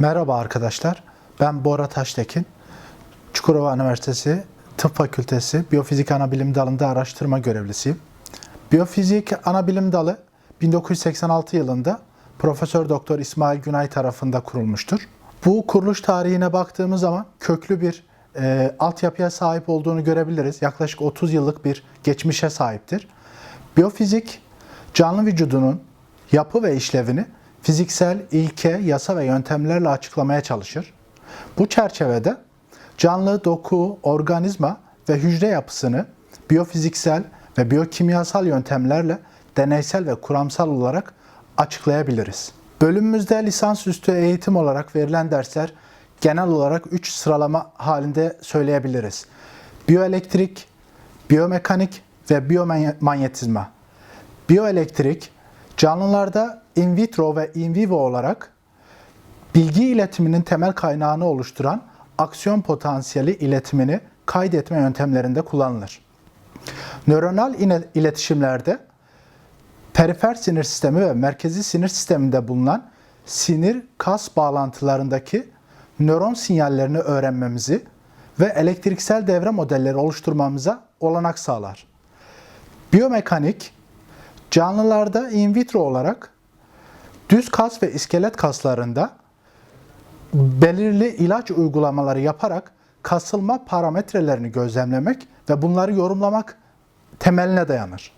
Merhaba arkadaşlar. Ben Bora Taştekin. Çukurova Üniversitesi Tıp Fakültesi Biyofizik Anabilim Dalı'nda araştırma görevlisiyim. Biyofizik Anabilim Dalı 1986 yılında Profesör Doktor İsmail Günay tarafından kurulmuştur. Bu kuruluş tarihine baktığımız zaman köklü bir e, altyapıya sahip olduğunu görebiliriz. Yaklaşık 30 yıllık bir geçmişe sahiptir. Biyofizik canlı vücudunun yapı ve işlevini fiziksel ilke, yasa ve yöntemlerle açıklamaya çalışır. Bu çerçevede canlı doku, organizma ve hücre yapısını biyofiziksel ve biyokimyasal yöntemlerle deneysel ve kuramsal olarak açıklayabiliriz. Bölümümüzde lisansüstü eğitim olarak verilen dersler genel olarak 3 sıralama halinde söyleyebiliriz. Biyoelektrik, biyomekanik ve biyomanyetizma. Biyoelektrik, canlılarda in vitro ve in vivo olarak bilgi iletiminin temel kaynağını oluşturan aksiyon potansiyeli iletimini kaydetme yöntemlerinde kullanılır. Nöronal iletişimlerde perifer sinir sistemi ve merkezi sinir sisteminde bulunan sinir kas bağlantılarındaki nöron sinyallerini öğrenmemizi ve elektriksel devre modelleri oluşturmamıza olanak sağlar. Biyomekanik canlılarda in vitro olarak düz kas ve iskelet kaslarında belirli ilaç uygulamaları yaparak kasılma parametrelerini gözlemlemek ve bunları yorumlamak temeline dayanır.